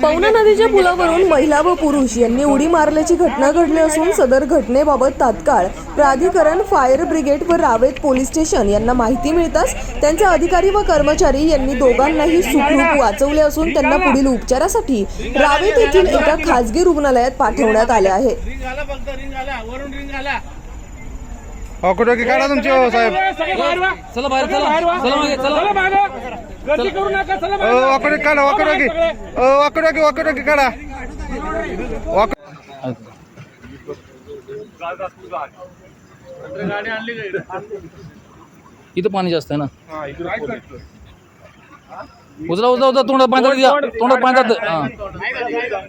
पवना नदीच्या पुलावरून महिला व पुरुष यांनी उडी मारल्याची घटना घडली असून सदर घटनेबाबत तात्काळ प्राधिकरण फायर ब्रिगेड व रावेत पोलीस स्टेशन यांना माहिती मिळताच त्यांचे अधिकारी व कर्मचारी यांनी दोघांनाही सुखरूप वाचवले असून त्यांना पुढील उपचारासाठी रावेत येथील एका खासगी रुग्णालयात पाठवण्यात आले आहे रिंग आला फक्त रिंग आला वरून रिंग आला ऑकोटोकी काढा तुमचे साहेब सगळे बाहेर व्हा. चला बाहेर चला. चला मागे चला. गर्दी करू नका चला. ऑकोटोकी काढा ऑकोटोकी काढा ऑको- गाडी आणली का इकडे? इथं पाणी जास्त आहे ना? उचला उचला उचला तोंडात पाणी जातं द्या. तोंडात पाणी जातं हा.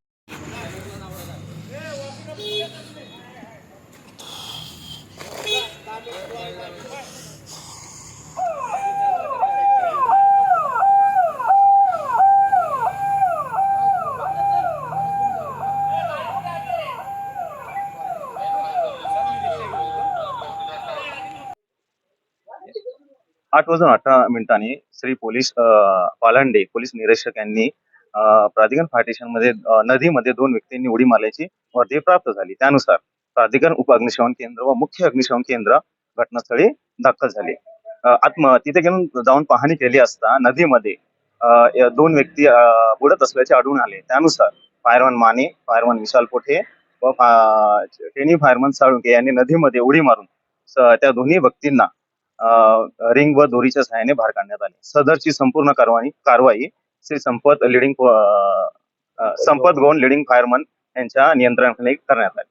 आठ वाजून अठरा मिनिटांनी श्री पोलीस पालांडे पोलीस निरीक्षक यांनी प्राधिकरण फाटेशनमध्ये नदीमध्ये दोन व्यक्तींनी उडी मारल्याची वर्दी प्राप्त झाली. त्यानुसार प्राधिकरण उप अग्निशमन केंद्र व मुख्य अग्निशमन केंद्र घटनास्थळी दाखल झाले. आत्म तिथे घेऊन जाऊन पाहणी केली असता नदीमध्ये दोन व्यक्ती बुडत असल्याचे आढळून आले. त्यानुसार फायरमन माने फायरमन विशाल पोठे व फा- टेनी फायरमन साळुंके यांनी नदीमध्ये उडी मारून त्या दोन्ही व्यक्तींना रिंग व दोरीच्या सहाय्याने बाहेर काढण्यात आले. सदरची संपूर्ण कारवाई कारवाई श्री संपत लिडिंग संपत गौण लिडिंग फायरमन यांच्या नियंत्रणाखाली करण्यात आली.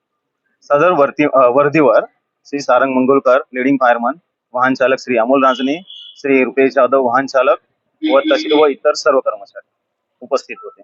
सदर वर्ती वर्दीवर श्री सारंग मंगोलकर लिडिंग फायरमन वाहन चालक श्री अमोल रांजणे श्री रुपेश जाधव वाहन चालक व तसे व इतर सर्व कर्मचारी उपस्थित होते.